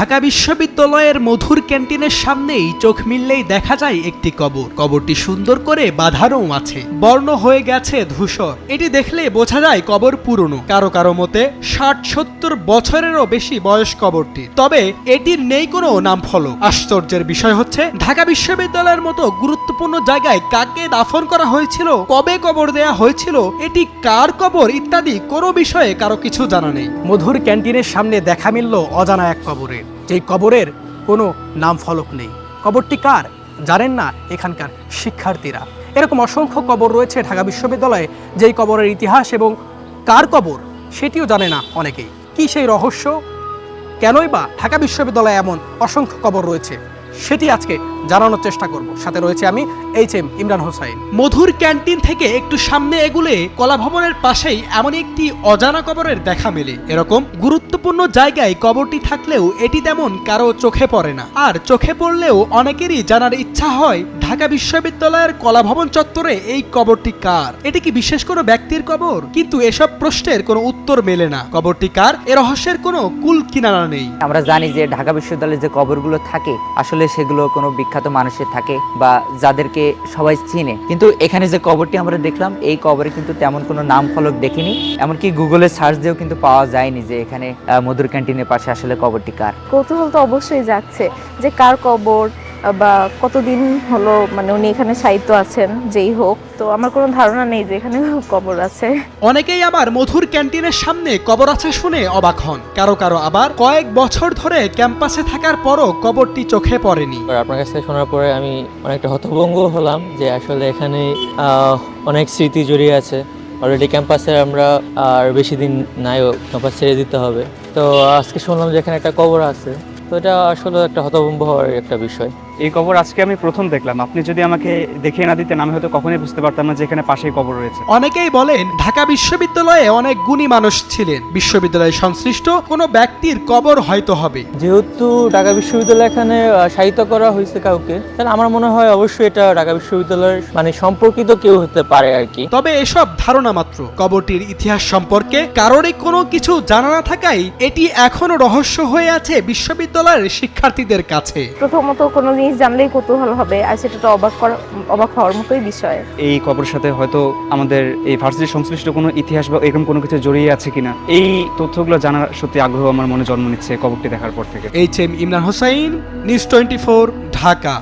ঢাকা বিশ্ববিদ্যালয়ের মধুর ক্যান্টিনের সামনেই চোখ মিললেই দেখা যায় একটি কবর। কবরটি সুন্দর করে বাঁধানো আছে। বর্ণ হয়ে গেছে ধূসর। এটি দেখলে বোঝা যায় কবর পুরনো। কারও কারও মতে ষাট সত্তর বছরেরও বেশি বয়স কবরটি তবে এটির নেই কোনো নাম ফলক আশ্চর্যের বিষয় হচ্ছে, ঢাকা বিশ্ববিদ্যালয়ের মতো গুরুত্বপূর্ণ জায়গায় কাকে দাফন করা হয়েছিল, কবে কবর দেয়া হয়েছিল, এটি কার কবর ইত্যাদি কোনো বিষয়ে কারও কিছু জানা নেই। মধুর ক্যান্টিনের সামনে দেখা মিলল অজানা এক কবরের। যেই কবরের কোনো নাম ফলক নেই। কবরটি কার? জানেন না এখানকার শিক্ষার্থীরা। এরকম অসংখ্য কবর রয়েছে ঢাকা বিশ্ববিদ্যালয়ে, যেই কবরের ইতিহাস এবং কার কবর সেটিও জানে না অনেকেই। কি সেই রহস্য? কেনই বা ঢাকা বিশ্ববিদ্যালয়ে এমন অসংখ্য কবর রয়েছে? সেটি আজকে জানানোর চেষ্টা করব। সাথে রয়েছে আমি এইচ এম ইমরান হোসাইন। মধুর ক্যান্টিন থেকে একটু সামনে এগুলে কলা ভবনের পাশেই এমন একটি অজানা কবরের দেখা মেলে। এরকম গুরুত্বপূর্ণ জায়গায় কবরটি থাকলেও এটি তেমন কারও চোখে পড়ে না। আর চোখে পড়লেও অনেকেরই জানার ইচ্ছা হয় ঢাকা বিশ্ববিদ্যালয়ের কলা ভবন চত্বরে এই কবরটি কার? এটি কি বিশেষ কোনো ব্যক্তির কবর? কিন্তু এসব প্রশ্নের কোনো উত্তর মেলে না। কবরটি কার? এ রহস্যের কোনো কুল কিনারা নেই। আমরা জানি যে ঢাকা বিশ্ববিদ্যালয়ে যে কবরগুলো থাকে আসলে সেগুলো কোনো বিখ্যাত মানুষের থাকে বা যাদেরকে সবাই চিনে। কিন্তু এখানে যে কবরটি আমরা দেখলাম, এই কবরে কিন্তু তেমন কোনো নাম ফলক দেখিনি। এমনকি গুগলে সার্চ দিয়েও কিন্তু পাওয়া যায়নি যে এখানে মধুর ক্যান্টিনের পাশে আসলে কবরটি কার। কৌতূহল তো অবশ্যই যাচ্ছে যে কার কবর বা কতদিন হলো মানে উনি এখানে সাহিত্য আছেন যেই হোক তো আমার কোনো ধারণা নেই যে এখানে কবর আছে। অনেকেই আবার মধুর ক্যান্টিনের সামনে কবর আছে শুনে অবাক হন। কারও কারও আবার কয়েক বছর ধরে ক্যাম্পাসে থাকার পরও কবরটি চোখে পড়েনি। আপনার কাছ থেকে শোনার পরে আমি অনেকটা হতভঙ্গ হলাম যে আসলে এখানে অনেক স্মৃতি জড়িয়ে আছে। অলরেডি ক্যাম্পাসে আমরা আর বেশি দিন নাইও ক্যাম্পাস ছেড়ে দিতে হবে। তো আজকে শুনলাম যে এখানে একটা কবর আছে। তো এটা আসলে একটা হতভম্ব হওয়ার একটা বিষয়। এই কবর আজকে আমি প্রথম দেখলাম। আপনি যদি আমাকে দেখিয়ে না দিতেন আমি হয়তো কখনোই বুঝতে পারতাম না যে এখানে পাশেই কবর রয়েছে। অনেকেই বলেন ঢাকা বিশ্ববিদ্যালয়ে অনেক গুণী মানুষ ছিলেন। বিশ্ববিদ্যালয় সংশ্লিষ্ট কোনো ব্যক্তির কবর হয়তো হবে। যেহেতু ঢাকা বিশ্ববিদ্যালয় এখানে সাহিত্য করা হয়েছে কাউকে তাহলে আমার মনে হয় অবশ্যই এটা ঢাকা বিশ্ববিদ্যালয়ের মানে সম্পর্কিত কেউ হতে পারে আর কি। তবে এসব ধারণা মাত্র। কবরটির ইতিহাস সম্পর্কে কারোরই কোনো কিছু জানা না থাকায় এটি এখনও রহস্য হয়ে আছে বিশ্ববিদ্যালয়ের শিক্ষার্থীদের কাছে। প্রথমত কোনো জিনিস জানলেই কৌতূহল হবে আর সেটা তো অবাক করা অবাক হওয়ার মতোই বিষয়। এই খবরের সাথে হয়তো আমাদের এই ভার্সিটির সংশ্লিষ্ট কোনো ইতিহাস বা এরকম কোনো কিছু জড়িয়ে আছে কিনা এই তথ্যগুলো জানার সত্যি আগ্রহ আমার মনে জন্ম নিচ্ছে কবরটি দেখার পর থেকে। H M Imran Hossain news twenty Dhaka.